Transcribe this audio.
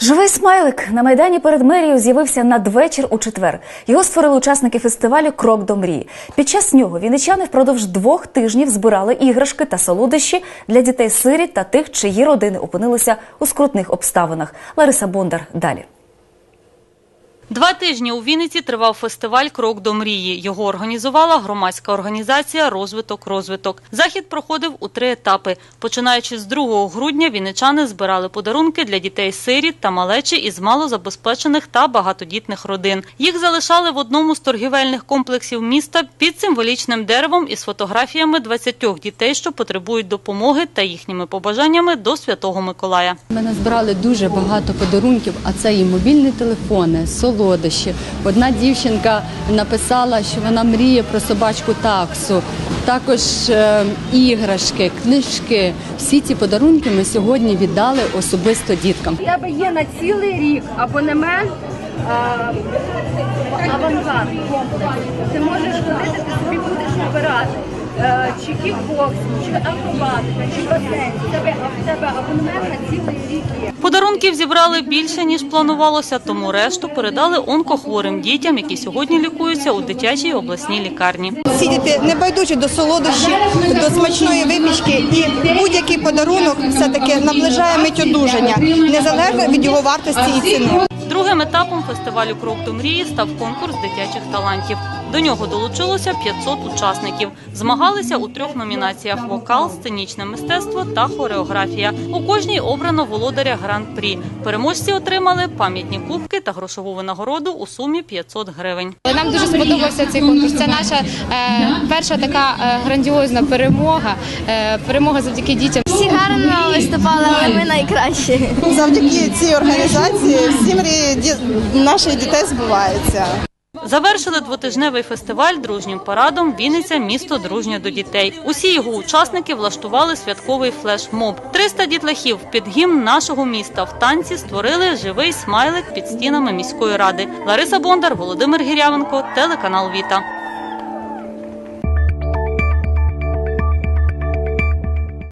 Живий смайлик на майдані перед мерією з'явився надвечір у четвер. Його створили учасники фестивалю Крок до мрії. Під час нього вінничани впродовж двох тижнів збирали іграшки та солодощі для дітей сирі та тих, чиї родини опинилися у скрутних обставинах. Лариса Бондар далі. Два тижні у Вінниці тривав фестиваль Крок до мрії. Його організувала громадська організація Розвиток розвиток. Захід проходив у три етапи. Починаючи з 2 грудня, вінничани збирали подарунки для дітей сиріт та малечі із малозабезпечених та багатодітних родин. Їх залишали в одному з торгівельних комплексів міста під символічним деревом із фотографіями 20 дітей, що потребують допомоги та їхніми побажаннями до Святого Миколая. Ми назбирали дуже багато подарунків, а це і мобільні телефони, солодощі. Одна дівчинка написала, що вона мріє про собачку таксу, також е, іграшки, книжки. Всі ці подарунки ми сьогодні віддали особисто діткам. У тебе є на цілий рік абонемент а, авангард. Ти можеш ходити, ти собі будеш обирати. е, Чи кікбоксинг, чи акробатика, чи басейн. Тебе, тебе абонемент на цілий рік. Подарунків зібрали більше ніж планувалося, тому решту передали онкохворим дітям, які сьогодні лікуються у дитячій обласній лікарні. Ці діти не байдужі до солодощів, до смачної випічки, і будь-який подарунок все таки наближає мить одужання, незалежно від його вартості і ціни. Другим етапом фестивалю Крок до мрії став конкурс дитячих талантів. До нього долучилося 500 учасників. Змагалися у трьох номінаціях: вокал, сценічне мистецтво та хореографія. У кожній обрано володаря гран-прі. Переможці отримали пам'ятні кубки та грошову винагороду у сумі 500 гривень. Нам дуже сподобався цей конкурс. Це наша е, перша така е, грандіозна перемога. Е, перемога завдяки дітям. Всі гарно виступали, але ми найкращі. Завдяки цій організації всі мрії ді- наших дітей збуваються. Завершили двотижневий фестиваль дружнім парадом Вінниця місто дружнє до дітей. Усі його учасники влаштували святковий флешмоб. 300 дітлахів під гімн нашого міста в танці створили живий смайлик під стінами міської ради. Лариса Бондар, Володимир Гірявенко, телеканал Віта.